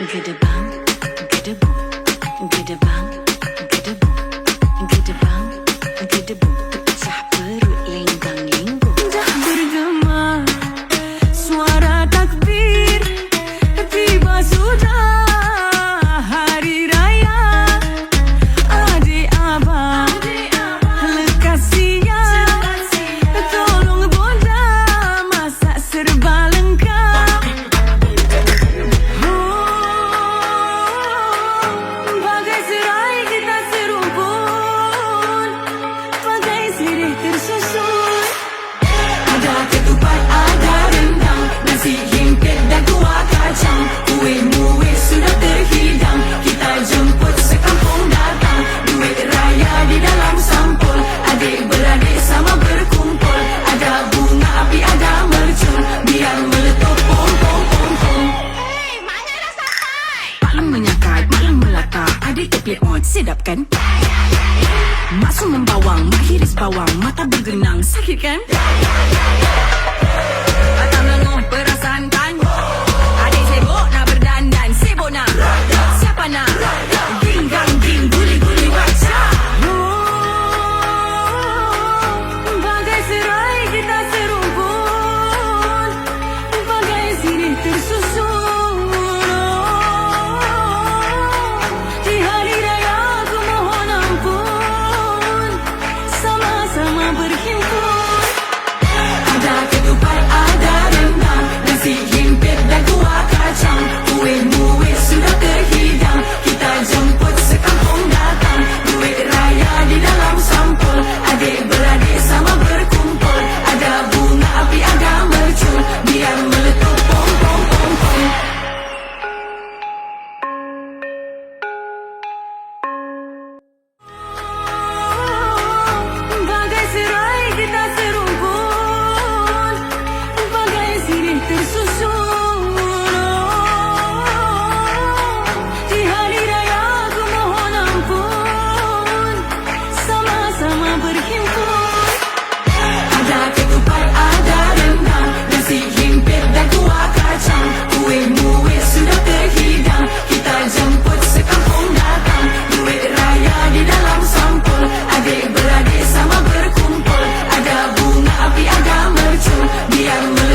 Get a bang, get a boom, get a bang. sedap kan? Masuk membawang, mahiris bawang, mata bergenang, sakit kan? Atam lengoh, perasaan kan? Adik sibuk nak berdandan, sibuk nak? Siapa nak? Ginggang, ging, guli, guli, wajah! Serai kita serumpun Bagai sirih tersusun hayatım bir anda